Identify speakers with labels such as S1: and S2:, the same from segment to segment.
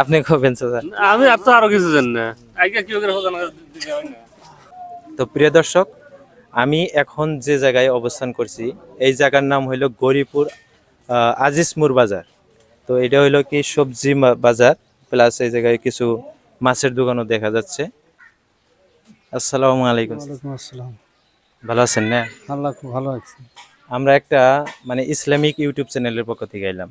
S1: আপনি খুবেন
S2: আমি আর তো আরও কিছু জানি না।
S1: তো প্রিয় দর্শক আমি এখন যে জায়গায় অবস্থান করছি এই জায়গার নাম হইল গরিপুর আহ, আজিজমুর বাজার। তো এটা হইল কি সবজি বাজার প্লাস এই জায়গায় কিছু মাছের দোকানও দেখা যাচ্ছে। আসসালামু আলাইকুম।
S3: আসসালাম।
S1: ভালো আছেন না?
S3: আল্লাহ খুব ভালো আছে।
S1: আমরা একটা মানে ইসলামিক ইউটিউব চ্যানেলের পক্ষ থেকে এলাম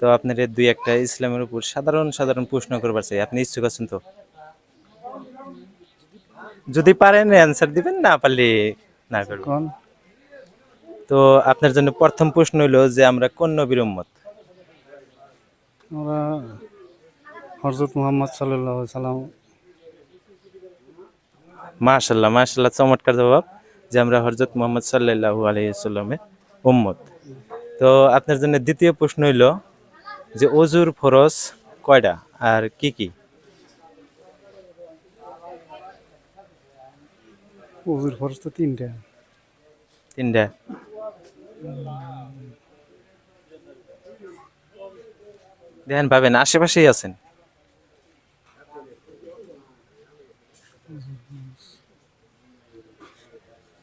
S1: তো আপনার দুই একটা ইসলামের উপর সাধারণ সাধারণ প্রশ্ন করবার চাই। আপনি ইচ্ছুক আছেন তো? যদি পারেন অ্যান্সার দিবেন না পারলে না করবেন তো আপনার জন্য প্রথম প্রশ্ন হলো যে আমরা কোন নবীর উম্মত?
S3: আমরা হরজত মোহাম্মদ সাল্লাহ সাল্লাম।
S1: মাশাল্লাহ মাশাল্লাহ চমৎকার জবাব যে আমরা হজরত মোহাম্মদ সাল্লাল্লাহু আলাইহি সাল্লামের উম্মত। তো আপনার জন্য দ্বিতীয় প্রশ্ন হইল যে অজুর ফরজ কয়টা আর কি কি?
S3: উজুর ফরজ তো তিনটা।
S1: তিনটা। দেখেন পাবেন আশেপাশেই আছেন।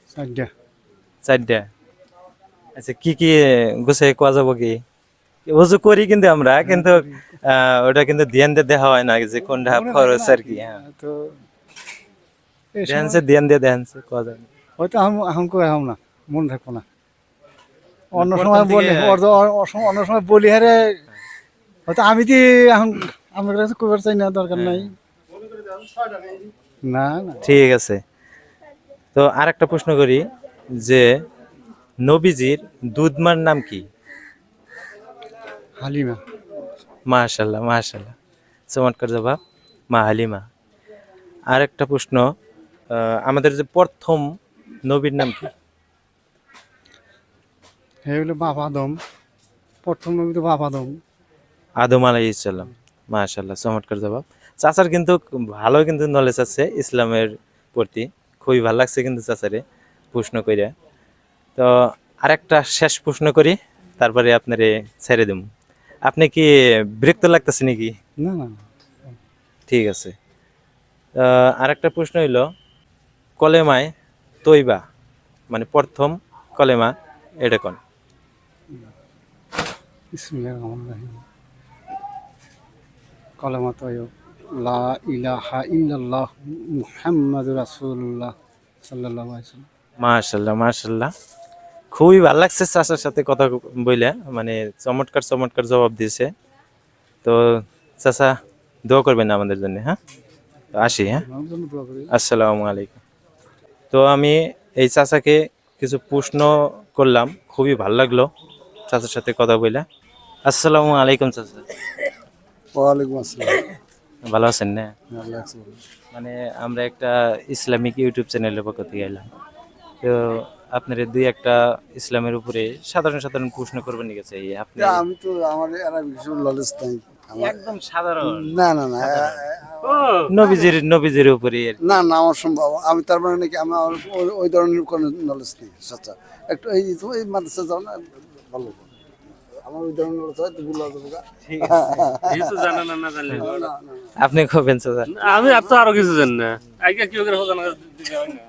S3: চারটা।
S1: চারটা। আচ্ছা কি কি গুছাই কোয়া যাব কি? অজু করি কিন্তু আমরা কিন্তু ওটা কিন্তু ধ্যান দিয়ে দেখা হয় না যে কোনটা খরচ আর কি হ্যাঁ।
S3: তো
S1: ধ্যান সে ধ্যান দিয়ে ধ্যান সে কোয়া যায়।
S3: হয়তো এখন কই এখন না মনে থাকব না। অন্য সময় বলি অন্য সময় বলি হারে হয়তো আমি তো এখন আমার কাছে কবার চাই না দরকার নাই। না না।
S1: ঠিক আছে। তো আর একটা প্রশ্ন করি যে নবীজির দুধমার নাম কি?
S3: হালিমা।
S1: মাশাল্লাহ মাশাল্লাহ। চমৎকার জবাব মা হালিমা। আর একটা প্রশ্ন আমাদের যে প্রথম নবীর নাম কি?
S3: হলো বাপ আদম। প্রথম নবী তো বাপ আদম।
S1: আদম আলাইসাল্লাম মাশাল্লাহ চমৎকার জবাব। চাচার কিন্তু ভালো কিন্তু নলেজ আছে ইসলামের প্রতি। খুবই ভালো লাগছে কিন্তু চাচারে প্রশ্ন কইরা। তো আরেকটা শেষ প্রশ্ন করি তারপরে আপনারে ছেড়ে দেব আপনি কি বিরক্ত লাগতেছে নাকি?
S3: না না
S1: ঠিক আছে। আহ, আরেকটা প্রশ্ন হইল কলেমায় তৈবা মানে প্রথম কলেমা এটা কোন?
S3: কলেমা তয়ব লা ইলাহা ইল্লাল্লাহ মুহাম্মাদুর রাসূলুল্লাহ সাল্লাল্লাহু আলাইহি ওয়াসাল্লাম।
S1: মাশাল্লাহ মাশাল্লাহ খুবই ভালো লাগছে চাচার সাথে কথা বইলে। মানে চমৎকার চমৎকার জবাব দিয়েছে। তো চাচা দোয়া করবেন আমাদের জন্য হ্যাঁ? আসি হ্যাঁ? আসসালামু আলাইকুম। তো আমি এই চাচাকে কিছু প্রশ্ন করলাম খুবই ভালো লাগল চাচার সাথে কথা বইলা। আসসালামু আলাইকুম চাচা।
S3: ওয়ালাইকুম আসসালাম।
S1: ভালো আছেন না। মানে আমরা একটা ইসলামিক ইউটিউব চ্যানেলের পক্ষ থেকে এলাম। তো আপনার দুই একটা ইসলামের উপরে সাধারণ সাধারণ প্রশ্ন করবেন এই আপনি
S3: আমি তো আমার কিছু নলেজ নাই।
S1: একদম সাধারণ।
S3: না না না
S1: নবীজির নবীজির উপরে
S3: না না আমার সম্ভব। আমি তার মানে নাকি আমার ওই- ধরনের কোনো নলেজ নেই একটু এই এই মাদ্রাসা যাও না ভালো আমার ওই ধরনের নলেজ তো ভুল যাব গা।
S2: কিছু জানা না না জানলে
S3: না, না, না।
S1: আপনি খুবেন
S2: আমি তো আরও কিছু জানি না। আগে কি করে দিতে হয় না?